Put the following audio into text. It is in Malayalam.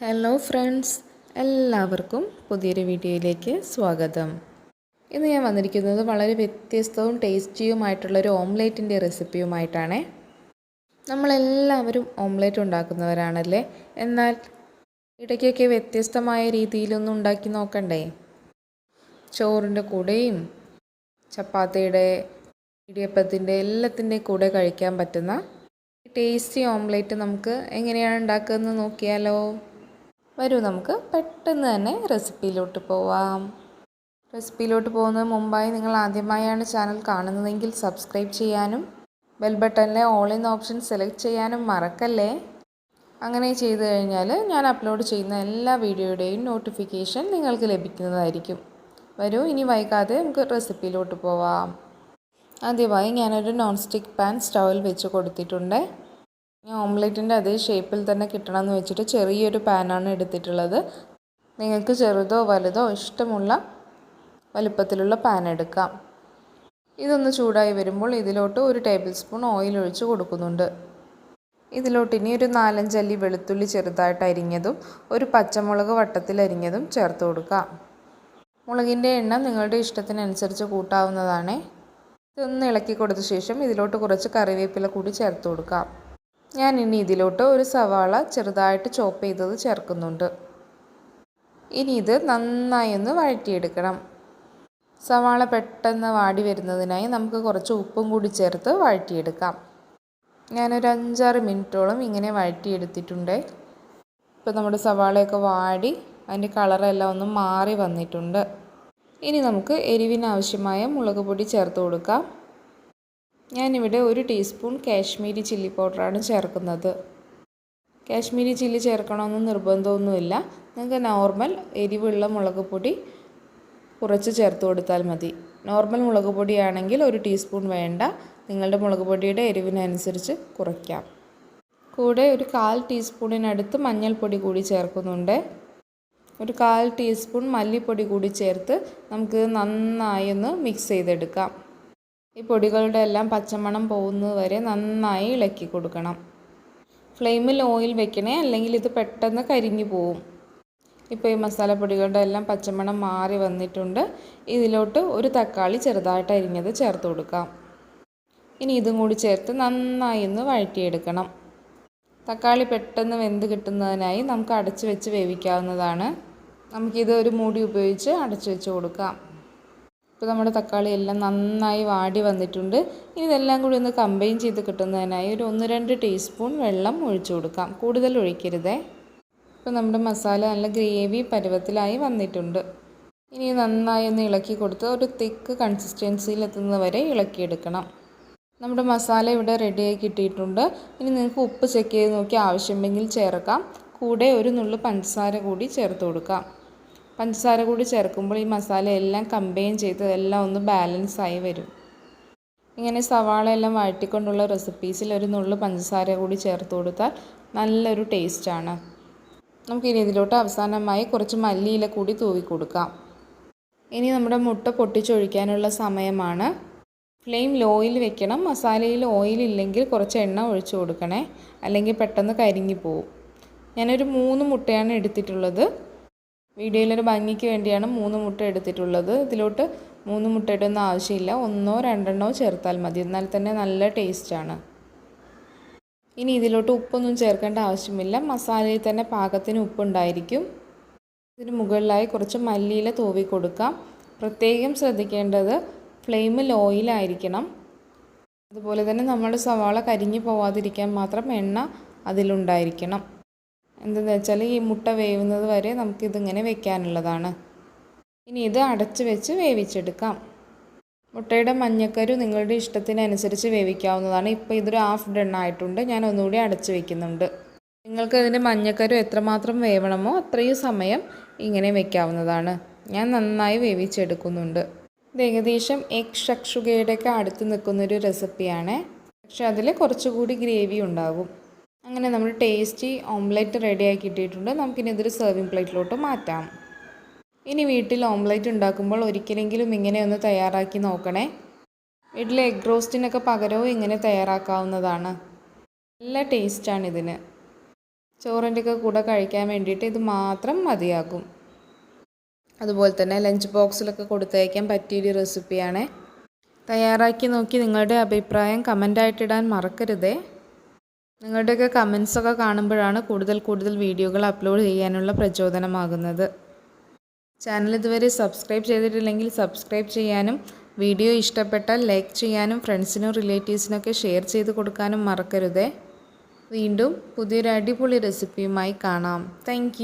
ഹലോ ഫ്രണ്ട്സ് എല്ലാവർക്കും പുതിയൊരു വീഡിയോയിലേക്ക് സ്വാഗതം. ഇന്ന് ഞാൻ വന്നിരിക്കുന്നത് വളരെ വ്യത്യസ്തവും ടേസ്റ്റിയുമായിട്ടുള്ളൊരു ഓംലേറ്റിന്റെ റെസിപ്പിയുമായിട്ടാണ്. നമ്മളെല്ലാവരും ഓംലേറ്റ് ഉണ്ടാക്കുന്നവരാണല്ലേ? എന്നാൽ ഇടയ്ക്കൊക്കെ വ്യത്യസ്തമായ രീതിയിലൊന്നും ഉണ്ടാക്കി നോക്കണ്ടേ? ചോറിന്റെ കൂടെയും ചപ്പാത്തിയുടെ ഇടിയപ്പത്തിന്റെ എല്ലാത്തിന്റെ കൂടെ കഴിക്കാൻ പറ്റുന്ന ടേസ്റ്റി ഓംലേറ്റ് നമുക്ക് എങ്ങനെയാണ് ഉണ്ടാക്കുന്നത് നോക്കിയാലോ? വരൂ നമുക്ക്. പെട്ടെന്ന് തന്നെ റെസിപ്പിയിലോട്ട് പോവാം. റെസിപ്പിയിലോട്ട് പോകുന്നതിന് മുമ്പായി നിങ്ങൾ ആദ്യമായാണ് ചാനൽ കാണുന്നതെങ്കിൽ സബ്സ്ക്രൈബ് ചെയ്യാനും ബെൽ ബട്ടണിലെ ഓൾ ഇൻ ഓപ്ഷൻ സെലക്ട് ചെയ്യാനും മറക്കല്ലേ? അങ്ങനെ ചെയ്തു കഴിഞ്ഞാൽ ഞാൻ അപ്ലോഡ് ചെയ്യുന്ന എല്ലാ വീഡിയോയുടെയും നോട്ടിഫിക്കേഷൻ നിങ്ങൾക്ക് ലഭിക്കുന്നതായിരിക്കും. വരൂ ഇനി വൈകാതെ നമുക്ക് റെസിപ്പിയിലോട്ട് പോവാം. ആദ്യമായി ഞാനൊരു നോൺ സ്റ്റിക്ക് പാൻ സ്റ്റൗവിൽ വെച്ച് കൊടുത്തിട്ടുണ്ട്. ഞാൻ ഓംലെറ്റിന്റെ അതേ ഷേപ്പിൽ തന്നെ കിട്ടണമെന്ന് വെച്ചിട്ട് ചെറിയൊരു പാനാണ് എടുത്തിട്ടുള്ളത്. നിങ്ങൾക്ക് ചെറുതോ വലുതോ ഇഷ്ടമുള്ള വലുപ്പത്തിലുള്ള പാൻ എടുക്കാം. ഇതൊന്ന് ചൂടായി വരുമ്പോൾ ഇതിലോട്ട് ഒരു ടേബിൾ സ്പൂൺ ഓയിൽ ഒഴിച്ച് കൊടുക്കുന്നുണ്ട്. ഇതിലോട്ട് ഇനി ഒരു നാലഞ്ചല്ലി വെളുത്തുള്ളി ചെറുതായിട്ട് അരിഞ്ഞതും ഒരു പച്ചമുളക് വട്ടത്തിൽ അരിഞ്ഞതും ചേർത്ത് കൊടുക്കാം. മുളകിന്റെ എണ്ണ നിങ്ങളുടെ ഇഷ്ടത്തിനനുസരിച്ച് കൂട്ടാവുന്നതാണ്. ഇതൊന്ന് ഇളക്കി കൊടുത്ത ശേഷം ഇതിലോട്ട് കുറച്ച് കറിവേപ്പില കൂടി ചേർത്ത് കൊടുക്കാം. ഞാൻ ഇനി ഇതിലോട്ട് ഒരു സവാള ചെറുതായിട്ട് ചോപ്പ് ചെയ്തത് ചേർക്കുന്നുണ്ട്. ഇനി ഇത് നന്നായി ഒന്ന് വഴറ്റിയെടുക്കണം. സവാള പെട്ടെന്ന് വാടി വരുന്നതിനായി നമുക്ക് കുറച്ച് ഉപ്പും കൂടി ചേർത്ത് വഴറ്റിയെടുക്കാം. ഞാനൊരു അഞ്ചാറ് മിനിറ്റോളം ഇങ്ങനെ വഴറ്റിയെടുത്തിട്ടുണ്ട്. ഇപ്പോൾ നമ്മുടെ സവാളയൊക്കെ വാടി അതിന്റെ കളറെല്ലാം ഒന്ന് മാറി വന്നിട്ടുണ്ട്. ഇനി നമുക്ക് എരിവിനാവശ്യമായ മുളക് പൊടി ചേർത്ത് കൊടുക്കാം. ഞാനിവിടെ ഒരു ടീസ്പൂൺ കാശ്മീരി ചില്ലി പൗഡറാണ് ചേർക്കുന്നത്. കാശ്മീരി ചില്ലി ചേർക്കണമെന്ന് നിർബന്ധമൊന്നുമില്ല. നിങ്ങൾക്ക് നോർമൽ എരിവുള്ള മുളക് പൊടി കുറച്ച് ചേർത്ത് കൊടുത്താൽ മതി. നോർമൽ മുളക് പൊടിയാണെങ്കിൽ ഒരു ടീസ്പൂൺ വേണ്ട. നിങ്ങളുടെ മുളക് പൊടിയുടെ എരിവിനനുസരിച്ച് കുറയ്ക്കാം. കൂടെ ഒരു കാൽ ടീസ്പൂണിനടുത്ത് മഞ്ഞൾപ്പൊടി കൂടി ചേർക്കുന്നുണ്ട്. ഒരു കാൽ ടീസ്പൂൺ മല്ലിപ്പൊടി കൂടി ചേർത്ത് നമുക്ക് നന്നായി ഒന്ന് മിക്സ് ചെയ്തെടുക്കാം. ഈ പൊടികളുടെ എല്ലാം പച്ചമണം പോകുന്നത് വരെ നന്നായി ഇളക്കി കൊടുക്കണം. ഫ്ലെയിമിൽ ഓയിൽ വെക്കണേ അല്ലെങ്കിൽ ഇത് പെട്ടെന്ന് കരിഞ്ഞു പോവും. ഇപ്പോൾ ഈ മസാലപ്പൊടികളുടെ എല്ലാം പച്ചമണം മാറി വന്നിട്ടുണ്ട്. ഇതിലോട്ട് ഒരു തക്കാളി ചെറുതായിട്ട് അരിഞ്ഞത് ചേർത്ത് കൊടുക്കാം. ഇനി ഇതും കൂടി ചേർത്ത് നന്നായി ഒന്ന് വഴറ്റിയെടുക്കണം. തക്കാളി പെട്ടെന്ന് വെന്ത് കിട്ടുന്നതിനായി നമുക്ക് അടച്ചു വെച്ച് വേവിക്കാവുന്നതാണ്. നമുക്കിത് ഒരു മൂടി ഉപയോഗിച്ച് അടച്ചു വെച്ച് കൊടുക്കാം. ഇപ്പോൾ നമ്മുടെ തക്കാളി എല്ലാം നന്നായി വാടി വന്നിട്ടുണ്ട്. ഇനി ഇതെല്ലാം കൂടി ഒന്ന് കമ്പൈൻ ചെയ്ത് കിട്ടുന്നതിനായി ഒരു ഒന്ന് രണ്ട് ടീസ്പൂൺ വെള്ളം ഒഴിച്ചു കൊടുക്കാം. കൂടുതൽ ഒഴിക്കരുതേ. ഇപ്പോൾ നമ്മുടെ മസാല നല്ല ഗ്രേവി പരുവത്തിലായി വന്നിട്ടുണ്ട്. ഇനി നന്നായി ഒന്ന് ഇളക്കി കൊടുത്ത് ഒരു തിക്ക് കൺസിസ്റ്റൻസിയിൽ എത്തുന്നത് വരെ ഇളക്കിയെടുക്കണം. നമ്മുടെ മസാല ഇവിടെ റെഡിയായി കിട്ടിയിട്ടുണ്ട്. ഇനി നിങ്ങൾക്ക് ഉപ്പ് ചെക്ക് ചെയ്ത് നോക്കി ആവശ്യമെങ്കിൽ ചേർക്കാം. കൂടെ ഒരു നുള്ളു പഞ്ചസാര കൂടി ചേർത്ത് കൊടുക്കാം. പഞ്ചസാര കൂടി ചേർക്കുമ്പോൾ ഈ മസാല എല്ലാം കമ്പൈൻ ചെയ്ത് എല്ലാം ഒന്ന് ബാലൻസ് ആയി വരും. ഇങ്ങനെ സവാള എല്ലാം വഴറ്റിക്കൊണ്ടുള്ള റെസിപ്പീസിൽ ഒരു നുള്ളു പഞ്ചസാര കൂടി ചേർത്ത് കൊടുത്താൽ നല്ലൊരു ടേസ്റ്റാണ് നമുക്കിനി ഇതിലോട്ട് അവസാനമായി കുറച്ച് മല്ലിയില കൂടി തൂവി കൊടുക്കാം. ഇനി നമ്മുടെ മുട്ട പൊട്ടിച്ചൊഴിക്കാനുള്ള സമയമാണ്. ഫ്ലെയിം ലോയിൽ വെക്കണം. മസാലയിൽ ഓയിൽ ഇല്ലെങ്കിൽ കുറച്ച് എണ്ണ ഒഴിച്ചു കൊടുക്കണേ. അല്ലെങ്കിൽ പെട്ടെന്ന് കരിഞ്ഞു പോവും. ഞാനൊരു മൂന്ന് മുട്ടയാണ് എടുത്തിട്ടുള്ളത്. വീഡിയോയിലൊരു ഭംഗിക്ക് വേണ്ടിയാണ് മൂന്ന് മുട്ട എടുത്തിട്ടുള്ളത്. ഇതിലോട്ട് മൂന്ന് മുട്ട ഇടുന്ന ആവശ്യമില്ല. ഒന്നോ രണ്ടെണ്ണോ ചേർത്താൽ മതി. എന്നാൽ തന്നെ നല്ല ടേസ്റ്റാണ് ഇനി ഇതിലോട്ട് ഉപ്പൊന്നും ചേർക്കേണ്ട ആവശ്യമില്ല. മസാലയിൽ തന്നെ പാകത്തിന് ഉപ്പുണ്ടായിരിക്കും. ഇതിന് മുകളിലായി കുറച്ച് മല്ലിയില തൂവി കൊടുക്കാം. പ്രത്യേകം ശ്രദ്ധിക്കേണ്ടത് ഫ്ലെയിം ലോയിലായിരിക്കണം. അതുപോലെ തന്നെ നമ്മുടെ സവാള കരിഞ്ഞു പോവാതിരിക്കാൻ മാത്രം എണ്ണ അതിലുണ്ടായിരിക്കണം. എന്തെന്ന് വെച്ചാൽ ഈ മുട്ട വേവുന്നത് വരെ നമുക്കിതിങ്ങനെ വെക്കാനുള്ളതാണ്. ഇനി ഇത് അടച്ച് വെച്ച് വേവിച്ചെടുക്കാം. മുട്ടയുടെ മഞ്ഞക്കരു നിങ്ങളുടെ ഇഷ്ടത്തിനനുസരിച്ച് വേവിക്കാവുന്നതാണ്. ഇപ്പോൾ ഇതൊരു ഹാഫ് ഡൺ ആയിട്ടുണ്ട്. ഞാൻ ഒന്നുകൂടി അടച്ച് വെക്കുന്നുണ്ട്. നിങ്ങൾക്ക് ഇതിന്റെ മഞ്ഞക്കരു എത്രമാത്രം വേവണമോ അത്രയും സമയം ഇങ്ങനെ വെക്കാവുന്നതാണ്. ഞാൻ നന്നായി വേവിച്ചെടുക്കുന്നുണ്ട്. ഇത് ഏകദേശം എഗ് ഷക്ഷുകയുടെയൊക്കെ അടുത്ത് നിൽക്കുന്നൊരു റെസിപ്പിയാണ് പക്ഷെ അതിൽ കുറച്ചുകൂടി ഗ്രേവി ഉണ്ടാകും. അങ്ങനെ നമ്മൾ ടേസ്റ്റി ഓംലെറ്റ് റെഡിയാക്കി കിട്ടിയിട്ടുണ്ട്. നമുക്കിനി ഇതൊരു സെർവിങ് പ്ലേറ്റിലോട്ട് മാറ്റാം. ഇനി വീട്ടിൽ ഓംലെറ്റ് ഉണ്ടാക്കുമ്പോൾ ഒരിക്കലെങ്കിലും ഇങ്ങനെ ഒന്ന് തയ്യാറാക്കി നോക്കണേ. വീട്ടിലെ എഗ് റോസ്റ്റിനൊക്കെ പകരവും ഇങ്ങനെ തയ്യാറാക്കാവുന്നതാണ്. നല്ല ടേസ്റ്റാണ് ഇതിന്. ചോറിന്റെയൊക്കെ കൂടെ കഴിക്കാൻ വേണ്ടിയിട്ട് ഇത് മാത്രം മതിയാകും. അതുപോലെ തന്നെ ലഞ്ച് ബോക്സിലൊക്കെ കൊടുത്തയക്കാൻ പറ്റിയൊരു റെസിപ്പിയാണ് തയ്യാറാക്കി നോക്കി നിങ്ങളുടെ അഭിപ്രായം കമന്റായിട്ടിടാൻ മറക്കരുതേ. നിങ്ങളുടെയൊക്കെ കമൻസൊക്കെ കാണുമ്പോഴാണ് കൂടുതൽ കൂടുതൽ വീഡിയോകൾ അപ്ലോഡ് ചെയ്യാനുള്ള പ്രചോദനമാകുന്നത്. ചാനൽ ഇതുവരെ സബ്സ്ക്രൈബ് ചെയ്തിട്ടില്ലെങ്കിൽ സബ്സ്ക്രൈബ് ചെയ്യാനും വീഡിയോ ഇഷ്ടപ്പെട്ടാൽ ലൈക്ക് ചെയ്യാനും ഫ്രണ്ട്സിനും റിലേറ്റീവ്സിനൊക്കെ ഷെയർ ചെയ്ത് കൊടുക്കാനും മറക്കരുതേ. വീണ്ടും പുതിയൊരു അടിപൊളി റെസിപ്പിയുമായി കാണാം. താങ്ക്